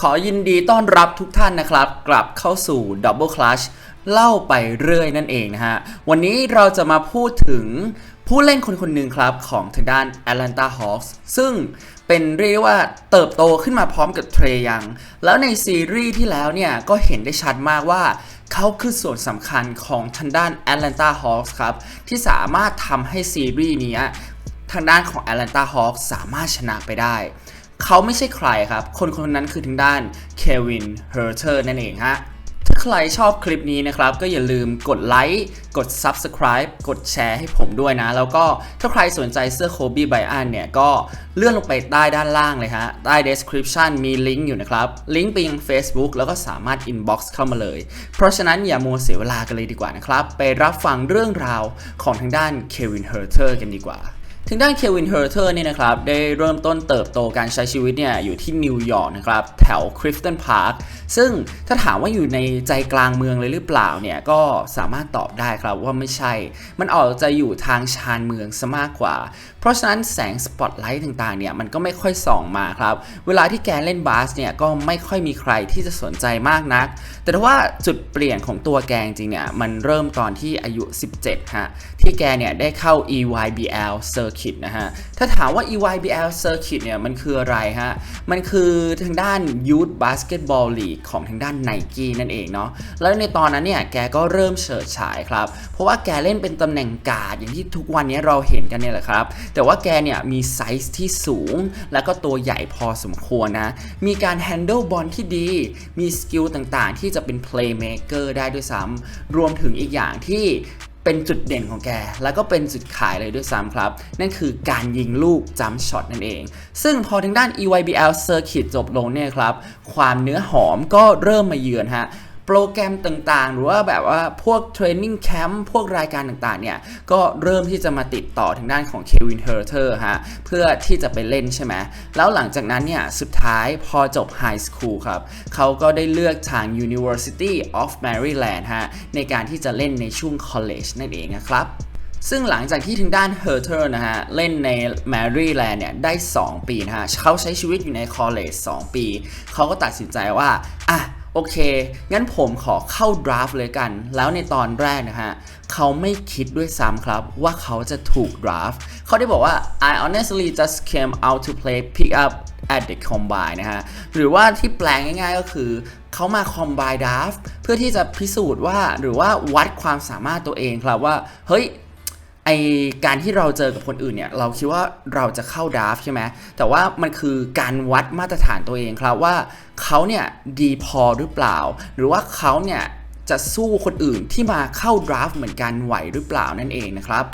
ขอยินดีต้อนรับทุกท่านนะครับ กลับเข้าสู่ Double Clutch เล่าไปเรื่อยนั่นเองนะฮะ วันนี้เราจะมาพูดถึงผู้เล่นคนคนหนึ่งครับ ของทางด้าน Atlanta Hawks ซึ่งเป็นเรียกว่าเติบโตขึ้นมาพร้อมกับเทรยัง แล้วในซีรีส์ที่แล้วเนี่ย ก็เห็นได้ชัดมากว่าเขาคือส่วนสำคัญของทางด้าน Atlanta Hawks ครับ ที่สามารถทำให้ซีรีส์นี้ทางด้านของ Atlanta Hawks สามารถชนะไปได้ เขาไม่ใช่ใครครับ คนคนนั้นคือทางด้านเควินเฮอร์เทอร์นั่นเองฮะถ้าใครชอบคลิปนี้นะครับ ก็อย่าลืมกดไลค์กด Subscribe กดแชร์ให้ผมด้วยนะ แล้วก็ถ้าใครสนใจเสื้อโคบี้ไบอันเนี่ย ก็เลื่อนลงไปใต้ด้านล่างเลยฮะ ใต้ description มีลิงก์อยู่นะครับ ลิงก์ไปยัง Facebook แล้วก็สามารถ inbox เข้ามาเลย เพราะฉะนั้นอย่ามัวเสียเวลากันเลยดีกว่านะครับ ไปรับฟังเรื่องราวของทางด้านเควินเฮอร์เทอร์กันดีกว่า ทางด้านเควินเฮอร์เทอร์เนี่ยนะครับได้เริ่มต้นเติบโตการใช้ชีวิตเนี่ยอยู่ที่นิวยอร์กนะครับแถวคริฟตันพาร์คซึ่งถ้าถามว่าอยู่ในใจกลางเมืองเลยหรือเปล่าเนี่ยก็สามารถตอบได้ครับว่าไม่ใช่ มันออกจะอยู่ทางชานเมืองซะมากกว่า เพราะฉะนั้นแสงสปอตไลท์ต่างๆเนี่ยมันก็ไม่ค่อยส่องมาครับเวลาที่แกเล่นบาสเนี่ยก็ไม่ค่อยมีใครที่จะสนใจมากนัก แต่ถ้าว่าจุดเปลี่ยนของตัวแกจริงเนี่ยมันเริ่มตอนที่อายุ 17ฮะที่แกเนี่ยได้เข้า EYBL Circuit นะฮะถ้าถามว่า EYBL Circuit เนี่ยมันคืออะไรฮะมันคือทางด้าน Youth Basketball League ของทางด้าน Nike นั่นเองเนาะแล้วในตอนนั้นเนี่ยแกก็เริ่มเฉิดฉายครับ เพราะว่าแกเล่นเป็นตำแหน่งการ์ดอย่างที่ทุกวันนี้เราเห็นกันเนี่ยแหละครับแต่ว่าแกเนี่ยมีไซส์ที่สูง แล้วก็ตัวใหญ่พอสมควรนะ มีการ handle บอลที่ดี มีสกิลต่างๆ ที่จะเป็น playmaker ได้ด้วยซ้ำรวมถึงอีกอย่างที่เป็นจุดเด่นของแก แล้วก็เป็นจุดขายเลยด้วยซ้ำครับ นั่นคือการยิงลูกจัมช็อตนั่นเอง ซึ่งพอทางด้าน EYBL Circuit จบลงเนี่ยครับ ความเนื้อหอมก็เริ่มมาเยือนฮะ โปรแกรมต่างๆ หรือว่าแบบว่าพวกเทรนนิ่งแคมป์พวกรายการต่างๆเนี่ยก็เริ่มที่จะมาติดต่อทางด้านของเควินเฮอร์เทอร์ฮะเพื่อที่จะไปเล่นใช่ไหมแล้วหลังจากนั้นเนี่ยสุดท้ายพอจบไฮสคูลครับเขาก็ได้เลือกทาง University of Maryland ฮะในการที่จะเล่นในช่วง college นั่นเองนะครับซึ่งหลังจากที่ทางด้านเฮอร์เทอร์นะฮะ เล่นในแมรี่แลนด์เนี่ย ได้ 2 ปีนะฮะ เขาใช้ชีวิตอยู่ในคอลเลจ2ปี เขาก็ตัดสินใจว่า อะ โอเค งั้นผมขอเข้าดราฟต์เลยกัน แล้วในตอนแรกนะฮะ เขาไม่คิดด้วยซ้ำครับว่าเขาจะถูกดราฟต์เขาได้บอกว่า I honestly just came out to play pick up at the combine นะฮะ หรือว่าที่แปลงง่ายๆก็คือ เขามา combine draft เพื่อที่จะพิสูจน์ว่าหรือว่าวัดความสามารถตัวเองครับว่า เฮ้ย ไอการที่เราเจอกับคนอื่นเนี่ยเราคิดว่าเราจะเข้าดราฟต์ใช่ไหมแต่ว่ามันคือการวัดมาตรฐานตัวเองครับว่าเขาเนี่ยดีพอหรือเปล่า หรือว่าเขาเนี่ยจะสู้คนอื่นที่มาเข้าดราฟต์เหมือนกันไหวหรือเปล่านั่นเองนะครับ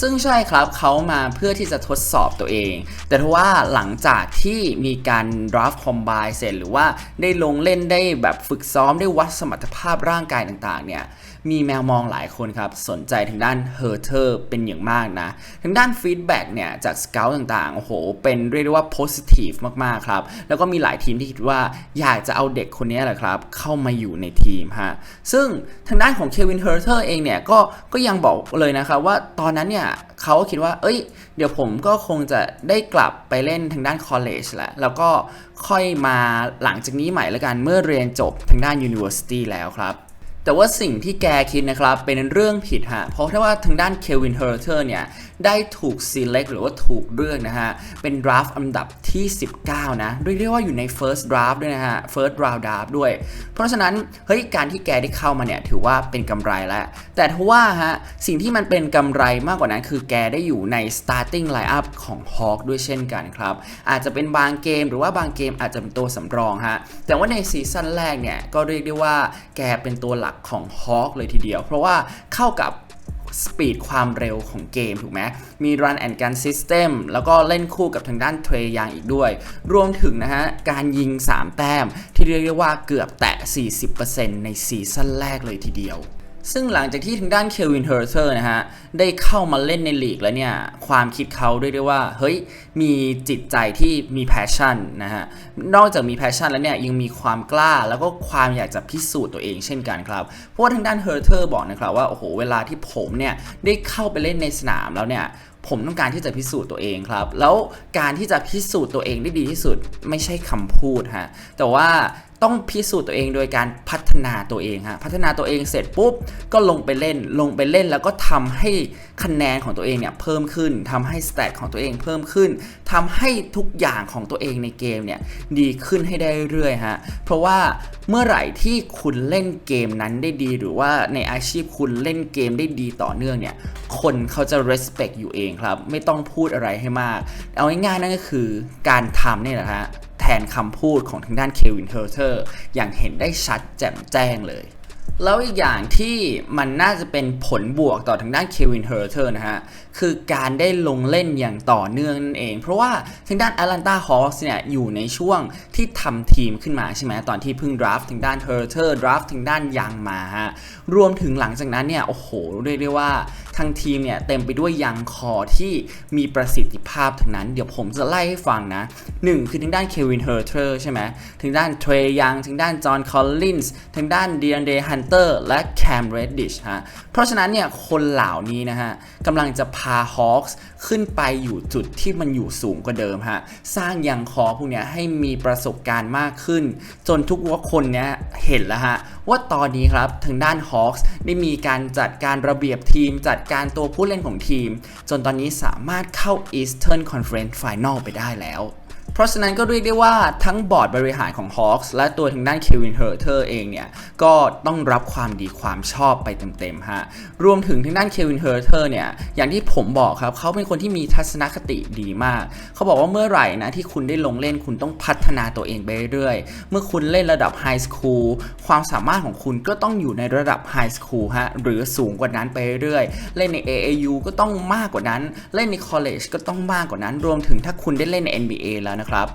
ซึ่งใช่ครับเขามาเพื่อที่จะทดสอบตัวเอง แต่ถ้าว่าหลังจากที่มีการ draft combine เสร็จหรือว่าได้ลงเล่นได้แบบฝึกซ้อมได้วัดสมรรถภาพร่างกายต่างๆ เนี่ยมีแมวมองหลายคนครับ สนใจทางด้านเฮอร์เทอร์เป็นอย่างมากนะ ทางด้านฟีดแบ็กเนี่ยจากสเกลต่างๆ โอ้โห เป็นเรียกได้ว่า positive มากๆ ครับ แล้วก็มีหลายทีมที่คิดว่าอยากจะเอาเด็กคนนี้แหละครับ เข้ามาอยู่ในทีมฮะซึ่งทางด้านของเควินเฮอร์เทอร์เองเนี่ยก็ก็ยังบอกเลยนะครับว่าตอนนั้นเนี่ยเขาคิดว่า เอ้ย เดี๋ยวผมก็คงจะได้กลับไปเล่นทางด้านคอลเลจแหละ แล้วก็ค่อยมาหลังจากนี้ใหม่ละกันเมื่อเรียนจบทางด้าน University แล้วครับ แต่ว่าสิ่งที่แกคิดนะครับเป็นเรื่องผิดฮะ เพราะถ้าว่าทางด้านเควินเฮอร์เทอร์เนี่ย ได้ถูก select หรือว่าถูกเลือกนะฮะ เป็น draft อันดับที่ 19 นะเรียกได้ว่าอยู่ใน first draft ด้วยนะฮะ first round draft ด้วย เพราะฉะนั้น เฮ้ย การที่แกได้เข้ามาเนี่ยถือว่าเป็นกำไรแล้ว แต่ทว่าฮะ สิ่งที่มันเป็นกำไรมากกว่านั้นคือแกได้อยู่ใน starting lineup ของ Hawk ด้วยเช่นกันครับ อาจจะเป็นบางเกมหรือว่าบางเกมอาจจะเป็นตัวสำรองฮะ แต่ว่าในซีซั่นแรกเนี่ยก็เรียกได้ว่าแกเป็นตัวหลักของ Hawk เลยทีเดียว เพราะว่าเข้ากับ สปีดความเร็วของเกมถูกไหมมี Run and Gun System แล้วก็เล่นคู่กับทางด้านเทรยางอีกด้วย รวมถึงนะฮะ การยิง 3 แต้มที่เรียกได้ว่าเกือบแตะ 40%ในซีซั่นแรกเลยทีเดียว ซึ่งหลังจากที่ทางด้านเควินเฮอร์เทอร์นะฮะ ได้เข้ามาเล่นในลีกแล้วเนี่ย ความคิดเขาเรียด้ว่า เฮ้ย มีจิตใจที่มีแพชชั่นนะฮะ นอกจากมีแพชชั่นแล้วเนี่ย ยังมีความกล้าแล้วก็ความอยากจะพิสูจน์ตัวเองเช่นกันครับ เพราะว่าทางด้านเฮอร์เทอร์บอกนะครับว่า โอ้โห เวลาที่ผมเนี่ย ได้เข้าไปเล่นในสนามแล้วเนี่ยผมต้องการที่จะพิสูจน์ตัวเองครับ แล้วการที่จะพิสูจน์ตัวเองได้ดีที่สุดไม่ใช่คำพูดฮะ แต่ว่า ต้องพิสูจน์ตัวเองโดยการพัฒนาตัวเองฮะพัฒนาตัวเองเสร็จปุ๊บก็ลงไปเล่นลงไปเล่นแล้วก็ทำให้คะแนนของตัวเองเนี่ยเพิ่มขึ้นทำให้สเตตของตัวเองเพิ่มขึ้นทำให้ทุกอย่างของตัวเองในเกมเนี่ยดีขึ้นให้ได้เรื่อยๆฮะเพราะว่าเมื่อไหร่ที่คุณเล่นเกมนั้นได้ดี หรือว่าในอาชีพคุณเล่นเกมได้ดีต่อเนื่องเนี่ยคนเขาจะ respect อยู่เองครับ ไม่ต้องพูดอะไรให้มาก เอาง่ายๆนั่นก็คือการทำเนี่ยแหละฮะ แทนคำพูดของทางด้านเควินเฮอร์เทอร์อย่างเห็นได้ชัดแจ่มแจ้งเลยแล้วอีกอย่างที่มันน่าจะเป็นผลบวกต่อทางด้านเควินเฮอร์เทอร์นะฮะ คือการได้ลงเล่นอย่างต่อเนื่องนั่นเอง เพราะว่าทางด้าน Atlanta Hawks เนี่ยอยู่ในช่วงที่ทำทีมขึ้นมาใช่ไหมตอนที่เพิ่งดราฟทางด้านเฮอร์เทอร์ดราฟทางด้านยังมาฮะ รวมถึงหลังจากนั้นเนี่ย โอ้โห เรียกได้ว่าทางทีมเนี่ยเต็มไปด้วยยังคอที่มีประสิทธิภาพทั้งนั้น เดี๋ยวผมจะไล่ให้ฟังนะหนึ่งคือทางด้านเควินเฮอร์เทอร์ใช่ไหมทางด้านเทรยังทางด้านจอห์นคอลลินส์ทางด้านเดียนเดย์ฮันเตอร์และแคมเรดดิชฮะเพราะฉะนั้นเนี่ยคนเหล่านี้นะฮะกำลังจะพาฮอคส์ขึ้นไปอยู่จุดที่มันอยู่สูงกว่าเดิมฮะสร้างยังคอพวกเนี้ยให้มีประสบการณ์มากขึ้น จนทุกว่าคนเนี้ยเห็นแล้วฮะ ว่าตอนนี้ครับทางด้านฮอคส์ได้มีการจัดการระเบียบทีม จัดการตัวผู้เล่นของทีม จนตอนนี้สามารถเข้า Eastern Conference Final ไปได้แล้ว เพราะฉะนั้นก็เรียกได้ว่าทั้งบอร์ดบริหารของ Hawks และตัวทางด้านเควินเฮอร์เทอร์เองเนี่ย ก็ต้องรับความดีความชอบไปเต็มๆฮะ รวมถึงทางด้านเควินเฮอร์เทอร์เนี่ย อย่างที่ผมบอกครับ เขาเป็นคนที่มีทัศนคติดีมาก เขาบอกว่าเมื่อไหร่นะที่คุณได้ลงเล่นคุณต้องพัฒนาตัวเองไปเรื่อยเมื่อคุณเล่นระดับไฮสคูลความสามารถของคุณก็ต้องอยู่ในระดับไฮสคูลฮะหรือสูงกว่านั้นไปเรื่อยเล่นใน AAU ก็ต้องมากกว่านั้น เล่นใน college ก็ต้องมากกว่านั้น รวมถึงถ้าคุณได้เล่นใน NBA แล้วนะครับ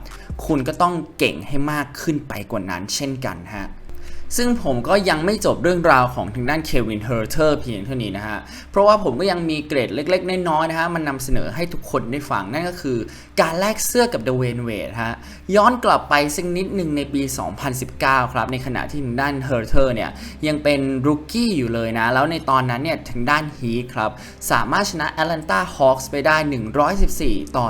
คุณก็ต้องเก่งให้มากขึ้นไปกว่านั้นเช่นกันฮะ ซึ่งผมก็ยังไม่จบเรื่องราวของทางด้านเควินเฮอร์เทอร์เพียงเท่านี้นะฮะ เพราะว่าผมก็ยังมีเกรดเล็กๆ น้อยๆนะฮะ มันนำเสนอให้ทุกคนได้ฟัง นั่นก็คือการแลกเสื้อกับเดเวนเวดฮะ ย้อนกลับไปสักนิดหนึ่งในปี 2019 ครับ ในขณะที่ทางด้านเฮอร์เทอร์เนี่ย ยังเป็นรูกี้อยู่เลยนะ แล้วในตอนนั้นเนี่ยทางด้านฮีทครับ สามารถชนะแอตแลนตาฮอคส์ไปได้ 114 ต่อ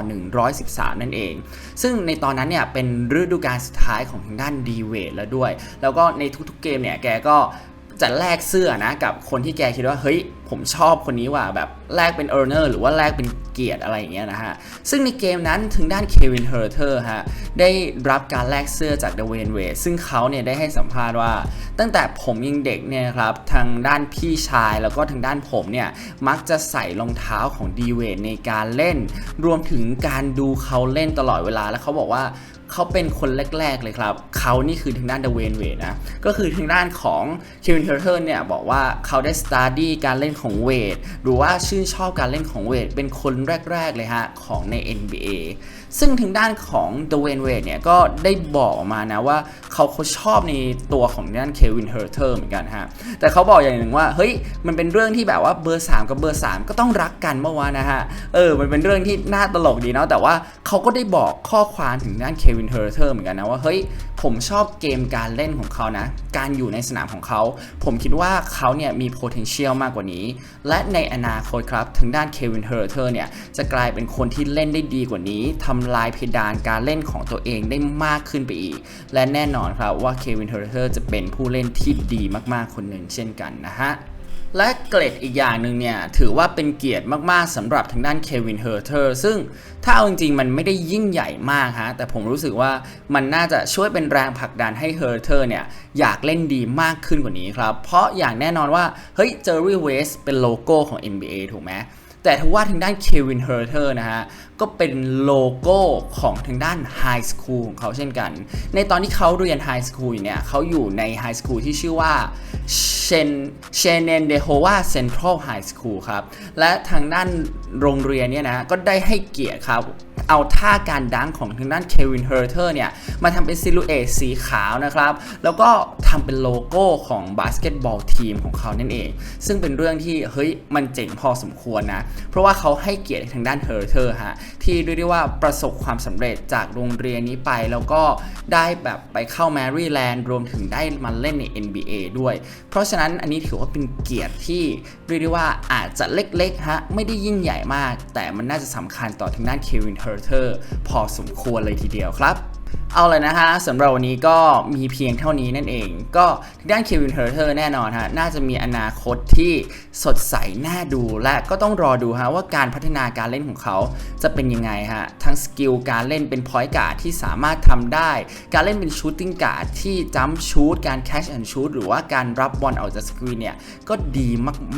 113 นั่นเอง ซึ่งในตอนนั้นเนี่ยเป็นฤดูกาลสุดท้ายของทางด้านดีเวดแล้วด้วย แล้วก็ในทุกๆเกมเนี่ยแกก็จะแลกเสื้อนะกับคนที่แกคิดว่าเฮ้ยผมชอบคนนี้ว่ะแบบแลกเป็นเออร์เนอร์หรือว่าแลกเป็นเกียรติอะไรอย่างเงี้ยนะฮะ ซึ่งในเกมนั้นถึงด้านเควินเฮอร์เทอร์ฮะได้รับการแลกเสื้อจากเดเวนเวซึ่งเขาเนี่ยได้ให้สัมภาษณ์ว่า ตั้งแต่ผมยังเด็กเนี่ยครับทางด้านพี่ชายแล้วก็ทางด้านผมเนี่ยมักจะใส่รองเท้าของดีเวนในการเล่น รวมถึงการดูเขาเล่นตลอดเวลาแล้วเขาบอกว่า เขาเป็นคนแรก ๆ เลยครับ เขานี่คือทางด้านเดเวนเวนะ ก็คือทางด้านของเควินเทอร์เทอร์เนี่ยบอกว่าเขาได้สตาร์ดี้การเล่นของเวทหรือว่าชื่นชอบการเล่นของเวทเป็นคนแรก ๆ เลยฮะ ของใน NBA ซึ่งทางด้านของเดเวนเวดเนี่ยก็ได้บอกออกมานะว่าเขาเขาชอบในตัวของด้านเควินเฮอร์เทอร์เหมือนกันฮะ แต่เขาบอกอย่างหนึ่งว่า เฮ้ย มันเป็นเรื่องที่แบบว่าเบอร์ 3 กับเบอร์ 3 ก็ต้องรักกันเมื่อวานนะฮะ เออ มันเป็นเรื่องที่น่าตลกดีเนาะแต่ว่าเขาก็ได้บอกข้อความถึงด้านเควินเฮอร์เทอร์เหมือนกันนะว่าเฮ้ย ผมชอบเกมการเล่นของเขานะ การอยู่ในสนามของเขา ผมคิดว่าเขาเนี่ยมี potential มากกว่านี้ และในอนาคตครับทางด้านเควินเฮอร์เทอร์เนี่ยจะกลายเป็นคนที่เล่นได้ดีกว่านี้ทำลายเพดานการเล่นของตัวเองได้มากขึ้นไปอีก และแน่นอนครับว่าเควินเฮอร์เทอร์จะเป็นผู้เล่นที่ดีมากๆคนหนึ่งเช่นกันนะฮะ และเกรดอีกอย่างหนึ่งเนี่ย ถือว่าเป็นเกียรติมากๆสำหรับทางด้านเควินเฮอร์เทอร์ซึ่งถ้าเอาจริงๆ มันไม่ได้ยิ่งใหญ่มากฮะ แต่ผมรู้สึกว่ามันน่าจะช่วยเป็นแรงผลักดันให้เฮอร์เทอร์เนี่ย อยากเล่นดีมากขึ้นกว่านี้ครับ เพราะอย่างแน่นอนว่า เฮ้ยเจอร์รี่เวสเป็นโลโก้ของ NBA ถูกไหม แต่ทว่าทางด้านเควินเฮอร์เทอร์นะฮะ ก็เป็นโลโก้ของทางด้านไฮสคูลของเขาเช่นกัน ในตอนที่เขาเรียนไฮสคูลเนี่ยเขาอยู่ในไฮสคูลที่ชื่อว่าเชนเชเนนเดโฮวาเซ็นทรัลไฮสคูลครับ และทางด้านโรงเรียนเนี่ยนะก็ได้ให้เกียรติครับ เอาท่าการดังของทางด้านเควินเฮอร์เทอร์เนี่ย มาทำเป็นซิลูเอตสีขาวนะครับ แล้วก็ทำเป็นโลโก้ของบาสเกตบอลทีมของเขานั่นเอง ซึ่งเป็นเรื่องที่เฮ้ยมันเจ๋งพอสมควรนะ เพราะว่าเขาให้เกียรติทางด้านเฮอร์เทอร์ฮะ ที่เรียกได้ว่าประสบความสำเร็จจากโรงเรียนนี้ไป แล้วก็ได้แบบไปเข้าแมรี่แลนด์รวมถึงได้มาเล่นใน NBA ด้วย เพราะฉะนั้นอันนี้ถือว่าเป็นเกียรติที่เรียกได้ว่าอาจจะเล็กๆฮะไม่ได้ยิ่งใหญ่มาก แต่มันน่าจะสำคัญต่อทางด้านเควินเฮอร์ Porter พอสมควรเลยทีเดียวครับเอาเลยนะฮะสำหรับวันนี้ก็มีเพียงเท่านี้นั่นเอง ก็ทางด้านเควินเฮอร์เทอร์แน่นอนฮะน่าจะมีอนาคตที่สดใสน่าดูและก็ต้องรอดูฮะว่าการพัฒนาการเล่นของเขาจะเป็นยังไงฮะทั้งสกิลการเล่นเป็นพอยต์การ์ดที่สามารถทำได้ การเล่นเป็นชูตติ้งการ์ดที่จัมป์ชูตการแคชแอนด์ชูตหรือว่าการรับบอลออกจากสกรีนเนี่ยก็ดี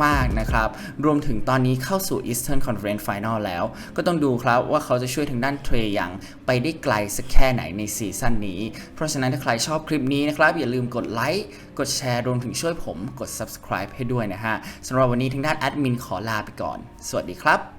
มากๆนะครับรวมถึงตอนนี้เข้าสู่ Eastern Conference Final แล้ว ก็ต้องดูครับว่าเขาจะช่วยทางด้านเทรยังไปได้ไกลสักแค่ไหนในซีซั่นนี้ เพราะฉะนั้นถ้าใครชอบคลิปนี้นะครับ อย่าลืมกดไลค์ กดแชร์รวมถึงช่วยผมกด subscribe ให้ด้วยนะฮะสำหรับวันนี้ทางด้านแอดมินขอลาไปก่อน สวัสดีครับ